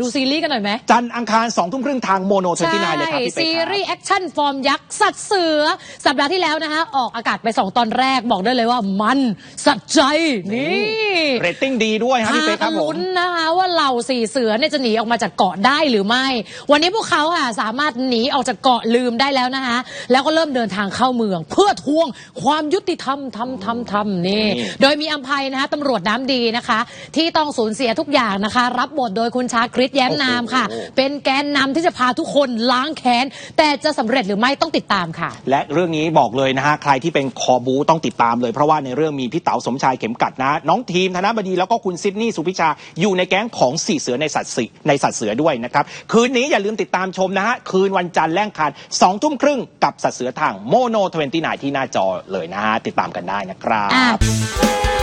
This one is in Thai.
ดูซีรีส์กันหน่อยไหม จันทร์อังคารสองทุ่มครึ่งทางโมโนเทนที่นายเลยครับพี่เป๊กซีครับรีส์แอคชั่นฟอร์มยักษ์สัตว์เสือ สัปดาห์ที่แล้วนะคะออกอากาศไป 2 ตอนแรกบอกได้เลยว่ามันสัจใจ นี่เรตติ้งดีด้วยครับพี่เป๊กครับผลุ้มนนะคะว่าเหล่าสี่เสือเนี่ยจะหนีออกมาจากเกาะได้หรือไม่ วันนี้พวกเขาค่ะสามารถหนีออกจากเกาะลืมได้แล้วนะคะแล้วก็เริ่มเดินทางเข้าเมือง เพื่อทวงความยุติธรรมทำทำทำนี่นี่โดยมีอัมภัยนะคะตำรวจน้ำดีนะคะ ที่ต้องสูญเสียทุกอย่างนะคะ รับบทโดยคุณชาคริตแย้มนามค่ะ เป็นแกนนำที่จะพาทุกคนล้างแค้น แต่จะสำเร็จหรือไม่ต้องติดตามค่ะ และเรื่องนี้บอกเลยนะฮะใครที่เป็นคอบูต้องติดตามเลย เพราะว่าในเรื่องมีพี่เต๋าสมชายเข็มกัดนะน้องทีมธนบดีแล้วก็คุณซิดนีย์สุพิชาอยู่ในแก๊งของสี่เสือในสัตว์สิในสัตว์เสือด้วยนะครับคืนนี้อย่าลืมติดตามชมนะฮะคืนวันจันทร์แล่งคานสองทุ่มครึ่งกับสัตว์เสือทางโมโนทเวนตี้นที่หน้าจอเลยนะฮะติดตามกันได้นะครับ